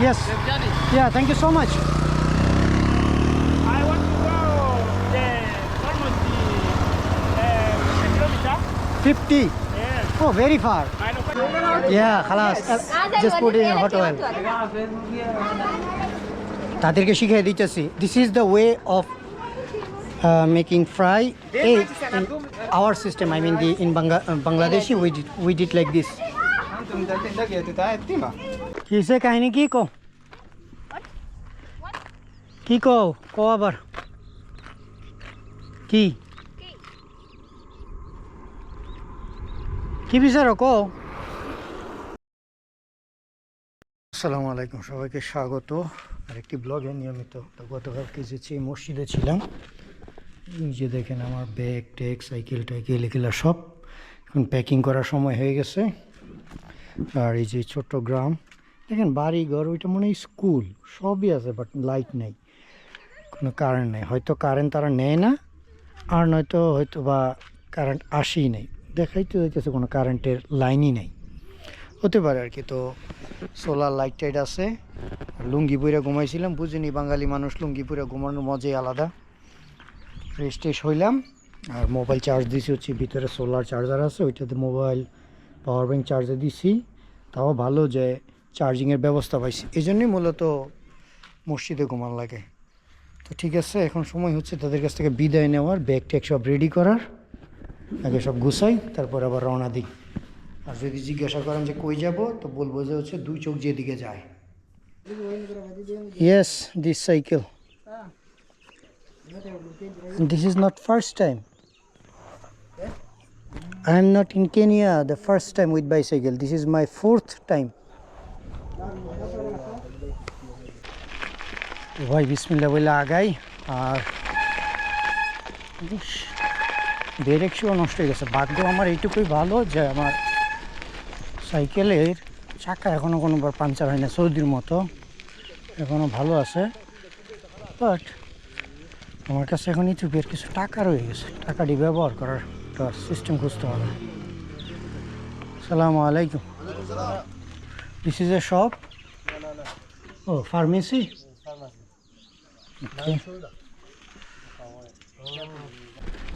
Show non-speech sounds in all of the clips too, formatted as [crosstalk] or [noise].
Yes. Yeah, thank you so much. I want to go the almost the uh, kilometer. 50. Yeah. Oh, very far. I know. Yeah, خلاص. Just put it in hot oil. তাদেরকে শিখিয়ে দিতেছি this is the way of making fry egg in our system i mean the in Bangla, uh, bangladeshi we did, we did like this কিসে কাহিনী? কি কো কি কো কো আবার। কি? কি বিচারো কো আসসালামু আলাইকুম, সবাইকে স্বাগত। আরেকটি ব্লগে নিয়মিত গতকালকে যেছি মসজিদে ছিলাম। যে দেখেন আমার ব্যাগ, ট্যাগ, সাইকেল টাইকেল এগুলো সব। এখন প্যাকিং করার সময় হয়ে গেছে। আর এই যে ছোট্ট গ্রাম দেখেন বাড়ি ঘর, ওইটা মনে হয় স্কুল, সবই আছে বাট লাইট নেই। কোনো কারেন্ট নেই। হয়তো কারেন্ট তারা নেয় না, আর নয়তো হয়তো বা কারেন্ট আসেই নেই। দেখাই তো হইতেছে কোনো কারেন্টের লাইনই নেই। হতে পারে আর কি, তো সোলার লাইট টাইট আছে। লুঙ্গি পরে ঘুমাইছিলাম, বুঝিনি বাঙালি মানুষ লুঙ্গি পরে ঘুমানোর মজাই আলাদা। ফ্রেশ ট্রেশ হইলাম আর মোবাইল চার্জ দিছি হচ্ছে, ভিতরে সোলার চার্জার আছে, ওইটাতে মোবাইল পাওয়ার ব্যাঙ্ক চার্জে দিছি। তাও ভালো যে চার্জিংয়ের ব্যবস্থা পাইছি। এই জন্যই মূলত মসজিদে ঘুমান লাগে। তো ঠিক আছে, এখন সময় হচ্ছে তাদের কাছ থেকে বিদায় নেওয়ার ব্যাগ ট্যাগ সব রেডি করার, আগে সব গুছাই, তারপর আবার রওনা দিই। আর যদি জিজ্ঞাসা করেন যে কই যাব, তো বলব যে হচ্ছে দুই চোখ যেদিকে যায়। Yes this cycle this is not first time I am not in Kenya, the first time with bicycle. This is my fourth time. ভাই বিসমিল্লা বলে আগাই, আর ডিরেকশন নষ্ট হয়ে গেছে। ভাগ্য আমার এইটুকুই ভালো যে আমার সাইকেলের চাকা এখনও কোনোবার পাঞ্চার হয় না, সৌদির মতো। এখনও ভালো আছে। বাট আমার কাছে এখন ইউটিউবের কিছু টাকা রয়ে গেছে। টাকাটি ব্যবহার করার সিস্টেম খুঁজতে হবে। সালামু আলাইকুম। This is a shop O pharmacy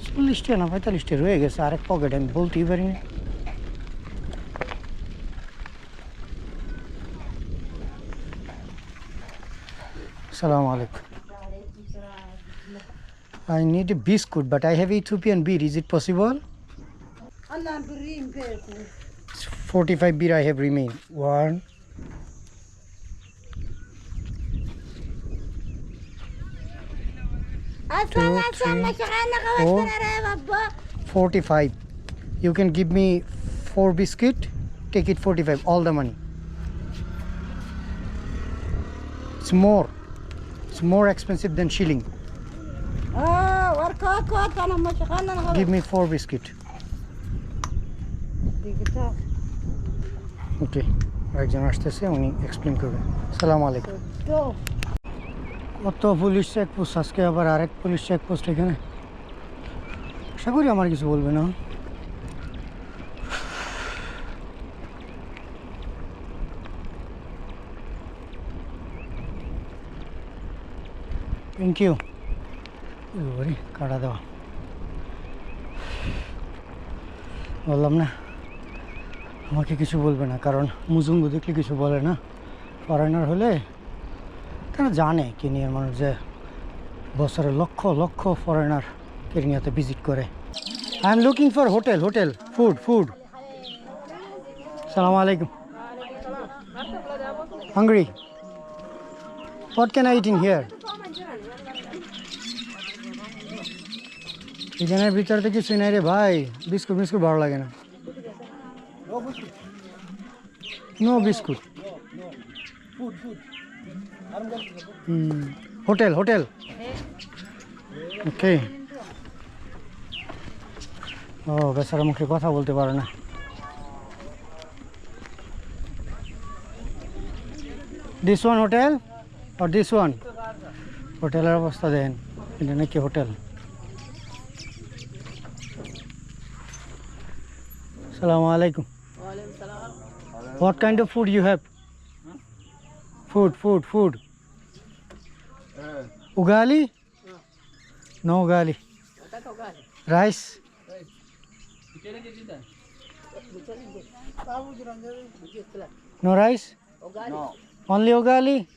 চল্লিশটা না পঁয়তাল্লিশটা রয়ে গেছে আরেক পকেট আমি বলতেই পারিনি Assalamu alaikum. I need a biscuit, but I have Ethiopian beer. Is it possible? 45 bit I have remained. One, two, three, four, 45. You can give me four biscuit, take it 45, all the money. It's more. It's more expensive than shilling. Give me four biscuit. ওকে একজন আসতেছে, উনি explain করবেন সালাম আলাইকুম। কত police checkpost আজকে আবার আরেক পুলিশ চেকপোস্ট এখানে? আশা করি আমার কিছু বলবে না। থ্যাংক ইউ কাটা দেওয়া। বললাম না। আমাকে কিছু বলবে না, কারণ মুজুঙ্গু দেখলে কিছু বলে না। ফরেনার হলে তারা জানে কেনিয়ার মানুষ যে বছরে লক্ষ লক্ষ ফরেনার কেনিয়াতে ভিজিট করে। I am looking for hotel hotel food food সালাম আলাইকুম। Hungry what can I eat here এখানের ভিতরে তো কিছুই নাই রে ভাই। বিস্কুট বিস্কুট ভালো লাগে না। no biscuit hotel hotel okay ও বেচারা মুখে কথা বলতে পারে না দিস ওয়ান হোটেল আর দিস ওয়ান হোটেলের অবস্থা দেন এটা নাকি হোটেল সালামু আলাইকুম What kind of food you have? Food, food, food. Ugali? No ugali. Rice? No rice? No. Only ugali?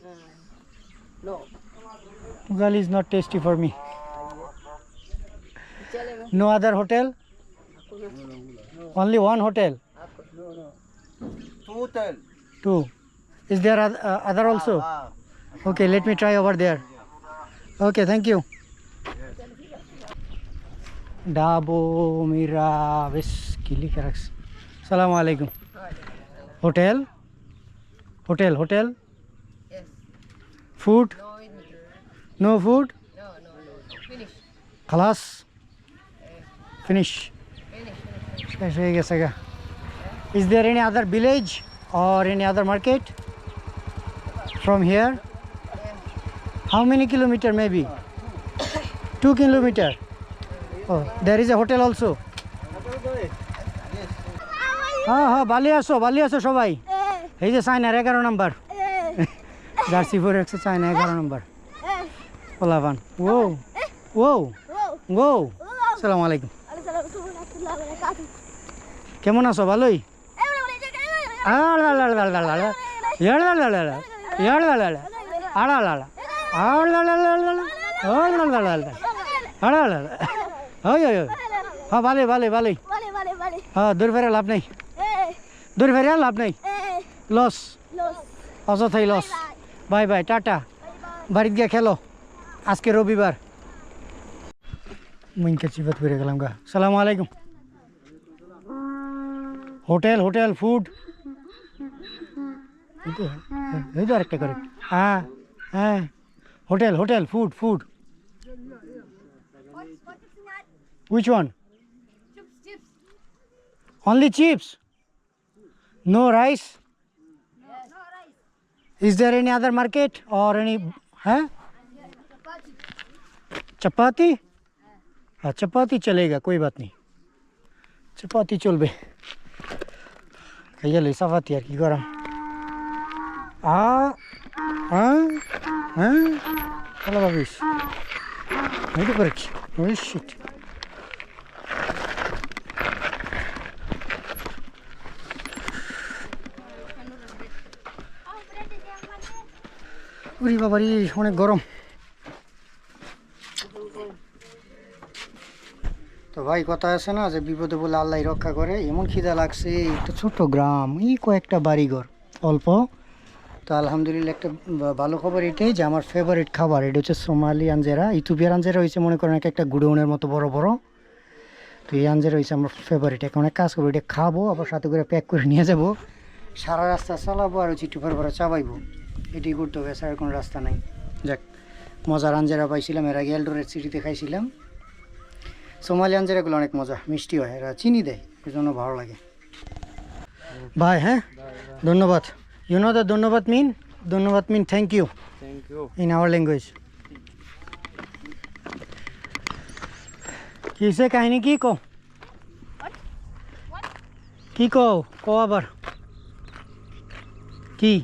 No. Ugali is not tasty for me. No other hotel? Only one hotel? Total. Two. Is there uh, other also? Okay, let me try over there. Okay, thank you. Dabo Mira Veskili Karax. Salam alaikum. Hotel? Hotel, hotel? Yes. Food? No food? No, no, no. Finish. Khalas? Finish. Finish. Finish. Finish. Finish. Is there any other village or any other market from here? How many kilometer maybe? Two kilometer. Oh, there is a hotel also. হ্যাঁ হ্যাঁ বালি আসো বালি আসো সবাই এই যে চায়নার এগারো নাম্বার জার্সি ফোর একশো চায়না এগারো নাম্বার পোলাভান ও ও ও সালাম আলাইকুম কেমন আছো ভালোই হ্যাঁ ভালো ভালো ভালোই হ্যাঁ দূর ফেরে লাভ নেই দূর ফেরে লাভ নেই loss অযথাই loss bye bye tata বাড়িতে গিয়ে খেলো আজকে রবিবার মুইনকে চিপাত করে গেলাম গা সালামু আলাইকুম হোটেল হোটেল ফুড इधर इधर करें हाँ हाँ hotel hotel food food which one only chips no rice is there any other market और एनी है चपाती हाँ चपाती चलेगा, कोई बात नहीं। चपाती चल बे। कहिए ले सफाती यार की, गरम। আ হ্যাঁ হ্যাঁ ভালো ভাবিস এই তো করেছি। ওই শিট উরি বাবারি অনেক গরম। তো ভাই, কথা আছে না যে বিপদে বলে আল্লাহ রক্ষা করে? এমন খিদা লাগছে একটা ছোট্ট গ্রাম, এই কয়েকটা বাড়িঘর। অল্প। তো আলহামদুলিল্লাহ একটা ভালো খবর এটাই যে আমার ফেভারিট খাবার, এটা হচ্ছে সোমালি আঞ্জেরা। ইথুপিয়ার আঞ্জেরা হয়েছে মনে করেন এক একটা গুডৌনের মতো বড় বড়। তো এই আঞ্জেরা হয়েছে আমার ফেভারিট এখন অনেক কাজ করব, এটা খাব, আবার সাথে করে প্যাক করে নিয়ে যাব। সারা রাস্তা চালাবো আর চিটু ফের ভরে চাবাইবো। এটাই করতে হবে স্যার কোনো রাস্তা নাই। যাক, মজার আঞ্জেরা পাইছিলাম, এর আগে এলডোরের সিটিতে খাইছিলাম। সোমালি আঞ্জেরাগুলো অনেক মজা, মিষ্টি হয়, এরা চিনি দেয় এই জন্য ভালো লাগে। ভাই হ্যাঁ? ধন্যবাদ। You know the Donobat mean? Donobat mean thank you. Thank you. In our language. किसे कहने की को की को को अबर की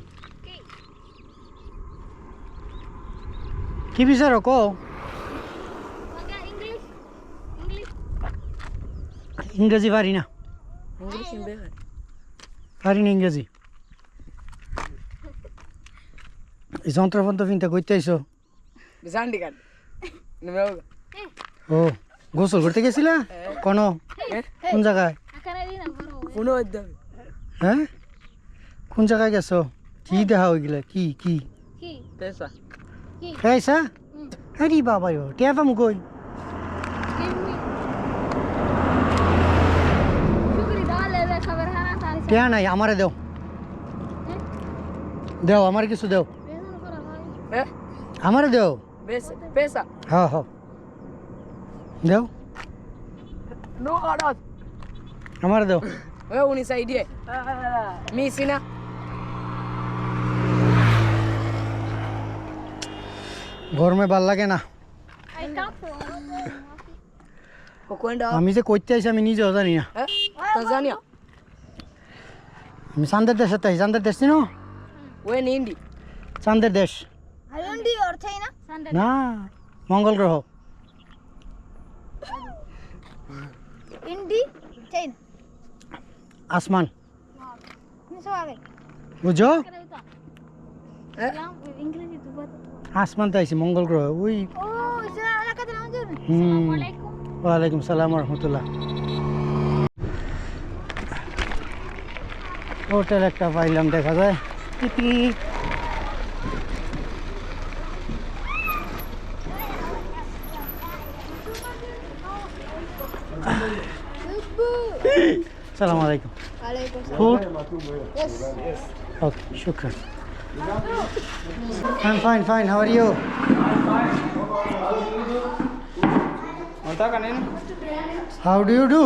की भी सर को इंग्रजी वारी ना इंग्रजी वारी ना इंग्रजी যন্ত্রপন্ত্র ফিনতে করতে আইসো Zandigan. Numero. ও গোসল করতে গেছিলা কোন কোন জায়গায় হ্যাঁ কোন জায়গায় গেছো কি দেখা ওইগুলা কি কি. পয়সা আরে বাবা টিয়া পাম কই টিয়া নাই আমারে দেও দেও আমার কিছু দেও? আমারে দেও. Pesa. হ্যাঁ হ্যাঁ দেও No ganas. আমারে দেও Wewe unisaidie. Mi sina. গরমে ভালো লাগে না আমি যে কইতে আইছি আমি নিজেও জানি না? Tanzania. আমি চান্দের দেশে চান্দের দেশ চিনো ni Hindi. চাঁদের দেশ Hyundai or China? না মঙ্গল গ্রহ India, China. আসমান. বুঝো. আসমান তো আইসি মঙ্গল গ্রহ ওই Oh. হুম ওয়ালাইকুম সালাম রহমতুল্লাহ হোটেল একটা পাইলাম দেখা যায় সালাম আলাইকুম Waalaikumsalam. Food Yes. Okay শুক্রান I'm fine, fine. How are you? How do you do?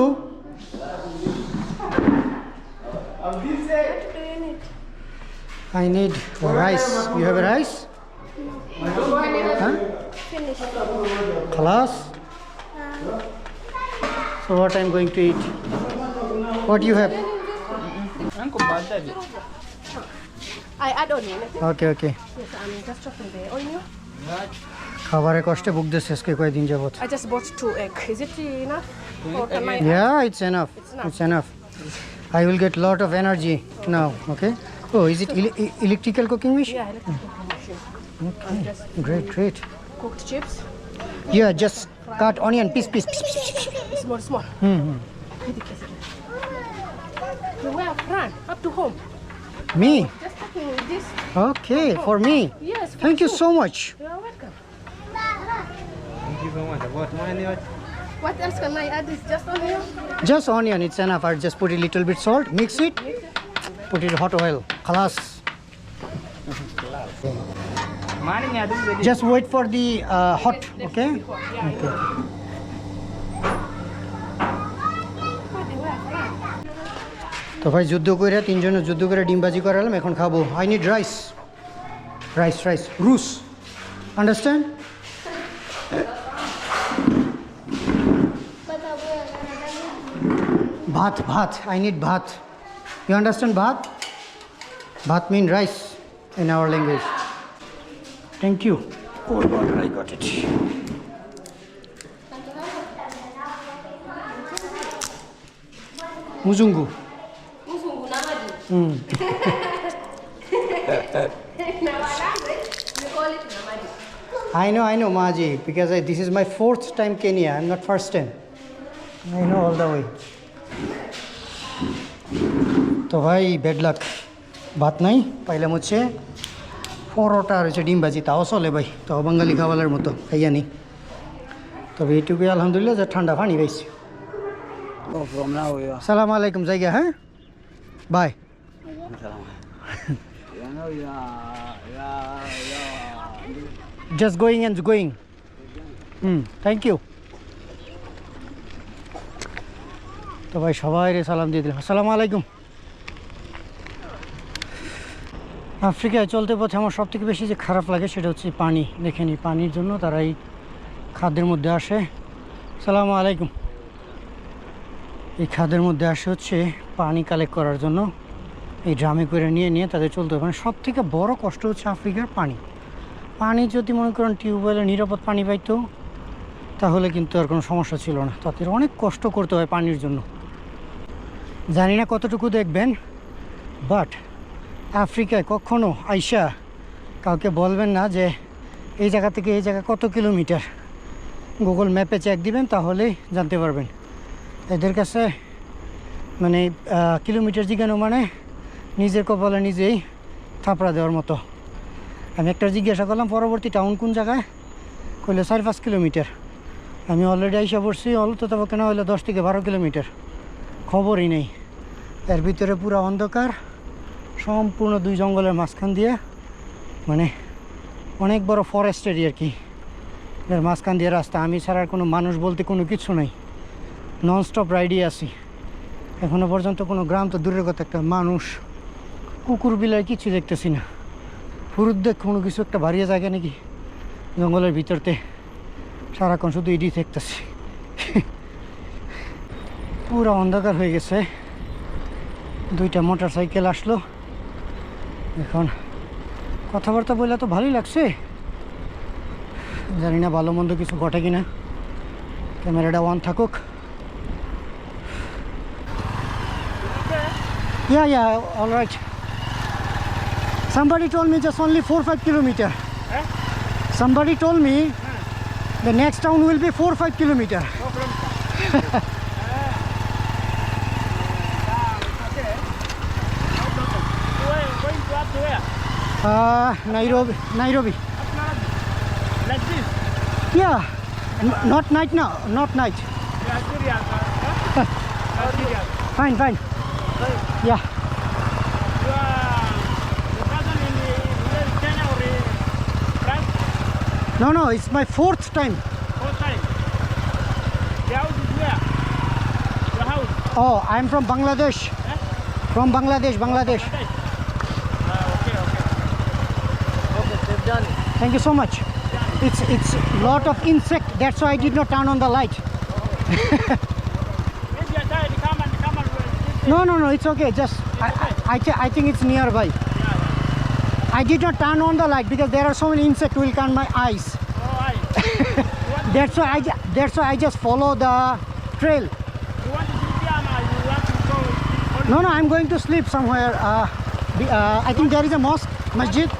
I need rice. You have a rice? Huh? Khalas? So what I'm going to eat? What you have? I add onion. Okay, okay. Yes, I'm just chopping the onion. খাবারের কষ্টে ভুগতেছে আজকে কয়েকদিন যাবত I just bought two egg. Is it enough? Or can I? Yeah, it's enough. enough. It's enough. I will get lot of energy now. Okay. Oh, is it ele- e- electrical cooking machine? Yeah, electrical machine. Okay. Great, great. Cooked chips. Yeah, just cut onion piece, piece. Small, small. Hmm. You will run up to home. Me? Just taking this. Okay, for me. Yes. for Thank you so much. You're welcome. Thank you so much. What what else can I add? Is just onion. Just onion, it's enough. I'll just put a little bit salt, mix it, put it hot oil. Khalas. [laughs] Just wait for the uh, hot, okay? Okay. তো ভাই যুদ্ধ করে তিনজনে যুদ্ধ করে ডিমবাজি করালাম এখন খাব। I need rice rice rice রুস understand bhat bhat. I need bhat. You understand bhat? Bhat mean rice in our language thank you cold water I got it মুজুঙ্গু hmm I know, I know, Maji, because I, this is my fourth time Kenya. I'm not first time. I know all the way. তো ভাই bad luck ভাত নাই পাইলাম হচ্ছে পরোটা আর হচ্ছে ডিম ভাজি তাও চলে ভাই তাও বাঙালি খাবারের মতো খাইয়া নি তবে এইটুকুই আলহামদুলিল্লাহ যে ঠান্ডা পানি পাইছি। সালাম আলাইকুম জায়গা হ্যাঁ? Bye. Just going and going hmm thank you তো ভাই সবাই রে সালাম দিয়ে দিলাম। আসসালামু আলাইকুম। আফ্রিকায় চলতে পথে আমার সব থেকে বেশি যে খারাপ লাগে সেটা হচ্ছে পানি। দেখে নি পানির জন্য তারা এই খাদ্যের মধ্যে আসে। সালামু আলাইকুম। এই খাদ্যের মধ্যে আসে হচ্ছে পানি কালেক্ট করার জন্য। এই ড্রামে করে নিয়ে নিয়ে তাদের চলতে হবে। মানে সব থেকে বড় কষ্ট হচ্ছে আফ্রিকার পানি। পানি যদি মনে করেন টিউবওয়েলে নিরাপদ পানি পাইতো, তাহলে কিন্তু আর কোনো সমস্যা ছিল না। তাদের অনেক কষ্ট করতে হয় পানির জন্য। জানি না কতটুকু দেখবেন বাট আফ্রিকায় কখনো আইসা কাউকে বলবেন না যে এই জায়গা থেকে এই জায়গা কত কিলোমিটার? গুগল ম্যাপে চেক দিবেন, তাহলেই জানতে পারবেন। এদের কাছে মানে কিলোমিটার জিজ্ঞানো মানে নিজের কপালে নিজেই থাপড়া দেওয়ার মতো। আমি একটা জিজ্ঞাসা করলাম, পরবর্তী টাউন কোন জায়গায়? কইলে, চার পাঁচ কিলোমিটার। আমি অলরেডি আইসা পড়ছি অল্প তবে কেন হইলে, দশ থেকে বারো কিলোমিটার। খবরই নেই। এর ভিতরে পুরো অন্ধকার। সম্পূর্ণ দুই জঙ্গলের মাঝখান দিয়ে মানে অনেক বড় ফরেস্ট আর কি। এর মাঝখান দিয়ে রাস্তা। আমি ছাড়া কোনো মানুষ বলতে কোনো কিছু নাই। নন স্টপ রাইডই আছি। এখনও পর্যন্ত কোনো গ্রাম তো দূরের কথা, একটা মানুষ, কুকুর বিলায় কিছু দেখতেছি না। ফুরুদ দেখ, কোনো কিছু একটা বাড়িয়ে জায়গা নাকি? জঙ্গলের ভিতরতে। সারাক্ষণ শুধু ইডি দেখতেছি। পুরো অন্ধকার হয়ে গেছে। দুইটা মোটর সাইকেল আসলো। এখন কথাবার্তা বললে তো ভালোই লাগছে জানি না ভালো মন্দ কিছু ঘটে কিনা ক্যামেরাটা অন থাকুক Yeah, yeah, all right. Somebody told me just only 4 5 kilometer. Eh? Somebody told me the next town will be 4 5 kilometer. No problem. Uh, Nairobi. Nairobi. Like this. Yeah, N- not night now, not night. Yeah, serious. Huh? [laughs] Not serious. Fine, fine. Yeah. You are the person in, in Kenya or in France? No, no, it's my fourth time. First time. The house is where? Your house? Oh, I'm from Bangladesh. From Bangladesh, Bangladesh. Bangladesh. Ah, okay, okay. Okay, safe journey. Thank you so much. It's it's lot of insect. That's why I did not turn on the light. [laughs] No, no, no, it's okay. Just I I, I, think it's nearby. I did not turn on the light because there are so many insects will come my eyes. [laughs] That's why I that's why I just follow the trail. No, no, I'm going to sleep somewhere. Uh, uh, I think there is a mosque, masjid.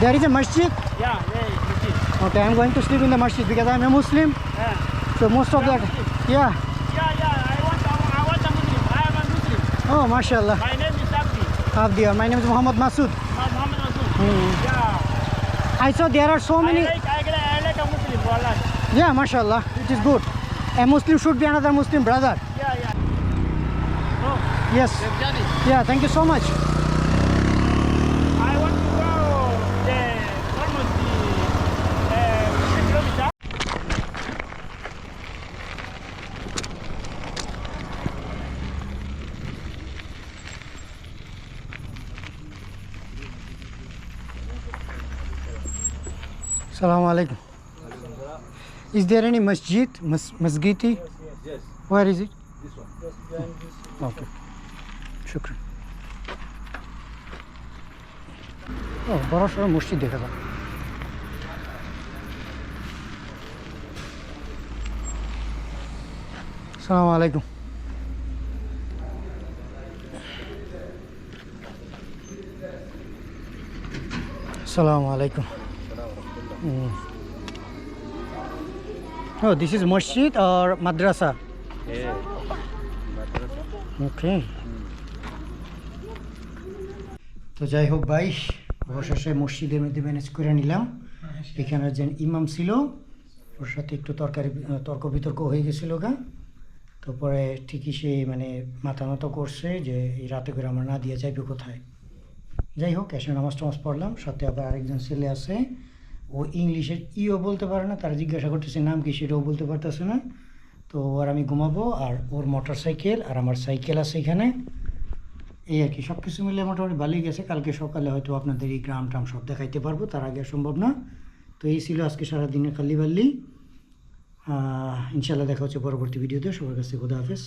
There is a masjid. Yeah, yeah, you see. Okay, I'm going to sleep in the masjid because I'm a Muslim. Yeah. So most of that, yeah. Yeah, yeah, I want, I want a Muslim. I am a Muslim. Oh, mashallah. My name is Abdi. Abdi, uh, my name is Muhammad Masood. Muhammad Rasul. Hmm. Yeah. I saw there are so I many. like, I like, I like a Muslim, wallah. Yeah, mashallah, it is good. A Muslim should be another Muslim brother. Yeah, yeah. No, Yes. Yeah, thank you so much. Salaam alaikum. Is there any masjid, mas- masgiti? Yes, yes. Where is it? this one. Okay. Shukran. ও বড় সড়ো মসজিদ দেখা যায় সালাম আলাইকুম সালাম আলাইকুম Mm. Oh, this is masjid or madrasa? ওকে তো যাই হোক ভাই অবশেষে মসজিদের মধ্যে ম্যানেজ করে নিলাম। এখানে যে ইমাম ছিল ওর সাথে একটু তরকারি তর্ক বিতর্ক হয়ে গেছিল গা। তারপরে ঠিকই সে মানে মাথা মতো করছে যে এই রাতে করে আমরা না দিয়ে যাইবে কোথায়। যাই হোক এসে নামাজ টামাজ পড়লাম। সাথে আবার আরেকজন ছেলে আছে। ও ইংলিশের ইও বলতে পারে না, তারা জিজ্ঞাসা করতেছে নাম কি সেটাও বলতে পারতেছে না। তো আর আমি ঘুমাবো আর ওর মোটর সাইকেল আর আমার সাইকেল আছে এখানে। এই আর কি সব কিছু মিলে মোটামুটি ভালোই গেছে। কালকে সকালে হয়তো আপনাদের এই গ্রাম টাম সব দেখাইতে পারব, তার আগে সম্ভব না। তো এই ছিল আজকে সারাদিনের খালি বাল্লি। ইনশাল্লাহ দেখা হচ্ছে পরবর্তী ভিডিওতে। সবার কাছে খুদা হাফেজ।